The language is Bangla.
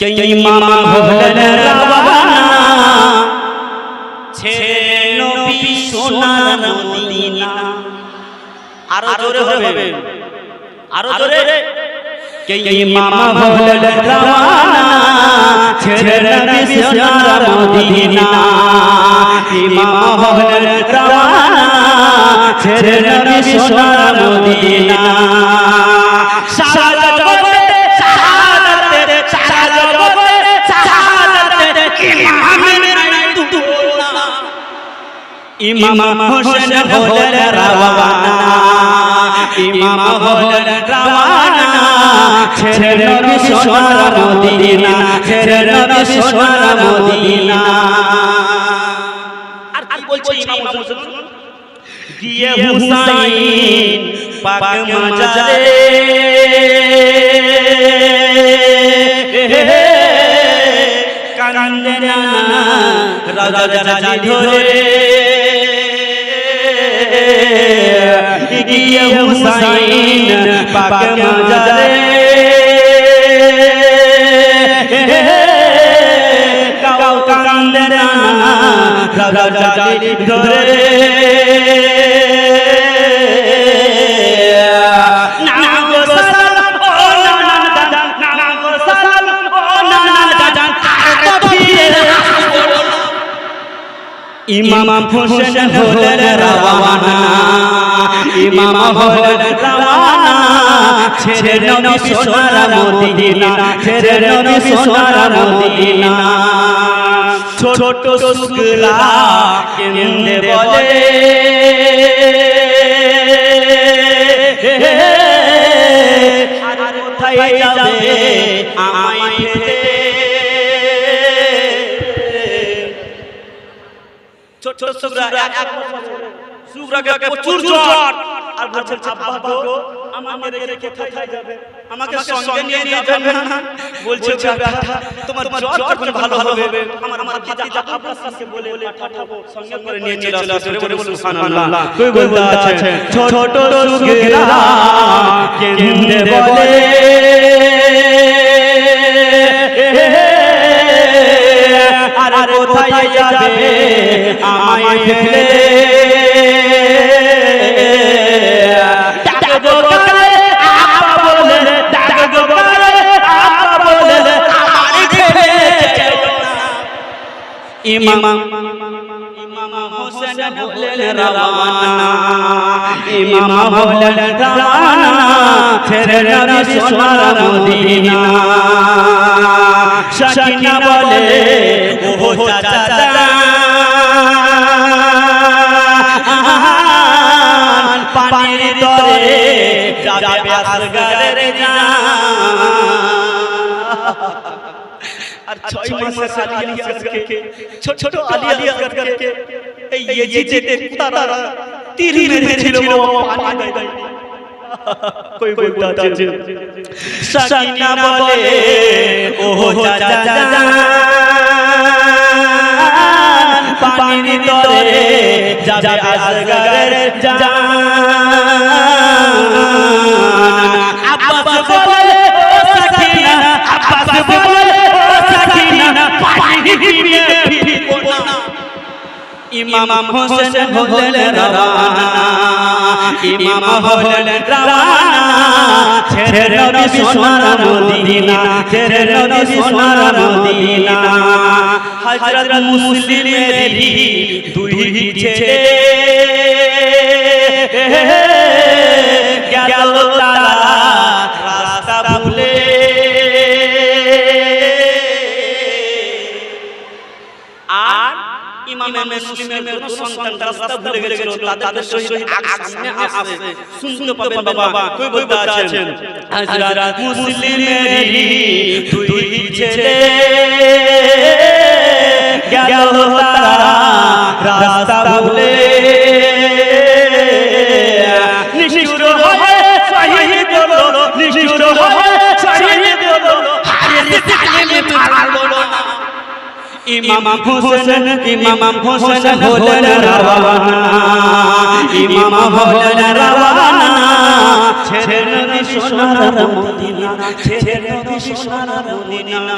কে ইমাম হলেন রাওয়ানা ছেড়ে নবী সোনার মদিনা আরও জোরে হবে আরও জোরে কে ইমাম হলেন রাওয়ানা ছেড়ে নবী সোনার মদিনা ইমাম হলেন রাওয়ানা ছেড়ে নবী সোনার মদিনা। ইমাম হোসেন হলেন রাওয়ানা। ইমাম হলেন রাওয়ানা। ছেড়ে নবী সোনার মদিনা। ছেড়ে নবী সোনার মদিনা। আর কি বলছে ইমাম হোসেন? গিয়ে হুসাইন পাক মাজারে। কান্দে না রাজা রাজা ধরে। গিয়ে হুসাইন পাক মাজারে কাউ কান্দে না রাজা ধরে। ইমাম হোসেন হলেন রাওয়ানা, ইমাম হলেন রাওয়ানা। ছেড়ে নবী সোনার মদিনা, ছেড়ে নবী সোনার মদিনা। ছোট শুকলা কেন্দ্রে বলে ছোট সুগরা এক সুগরাকে প্রচুর জ্বর আর বলছে আব্বা গো আমাকে রেখে কোথায় যাবে? আমাকে সঙ্গে নিয়ে যাবে না? বলছে ব্যাটা তোমার জ্বর যখন ভালো হবে আমার আমার ভাতিজা আপনার কাছে বলে পাঠাবো সঙ্গে করে নিয়ে চলে আসবে বলে বলে সুবহানাল্লাহ। কই বলতে আছে ছোট সুগরা কেন্দে বলে আর কোথায় যাবে? আমায় ফেলে ইমাম ইমাম হোসেন হলেন রাওয়ানা। ইমাম হলেন রাওয়ানা। ছেড়ে নবী সোনার মদিনা। সাকিনা বলে চাচা পানির তরে যাবে আসগারের আর ছয় মাসের আলী আসগরকে ছোট ছোট আলী আসগরকে এই ইয়েজিদের তারা তীর মেরেছিল পানি দেয় কই বলতে আছে সাকিনা বলে ও চাচা জান পানি তরে যাবে আসগরের আব্বাস বলে, ও সাকিনা, আব্বাস বলে, ও সাকিনা, পানি দিয়ে ফিরবো না। ইমাম হোসেন হলেন রাওয়ানা। ইমাম হলেন রাওয়ানা। ছেড়ে নবী সোনার মদিনা ছেড়ে নবী সোনার মদিনা। হযরত মুসলিমেরই দুই ছেলে ইমামে মুসলিমের কোন সন্তান রাস্তা ভুলে গেছিল তাদের সহিত আগ সামনে আসে শুনতে পাবেন বাবা কই বলতে আছেন। হযরত মুসলিমেরই দুই ছেলে। গেল তারা রাস্তা ভুলে। নিষ্ঠুর হয়ে শহীদ হলো নিষ্ঠুর হয়ে শহীদ হলো। হারিয়ে তালে মারলো না ইমাম হোসেন ইমাম হোসেন হলেন রাওয়ানা। ইমাম হলেন রাওয়ানা। ছেড়ে নবী সোনার মদিনা ছেড়ে নবী সোনার মদিনা।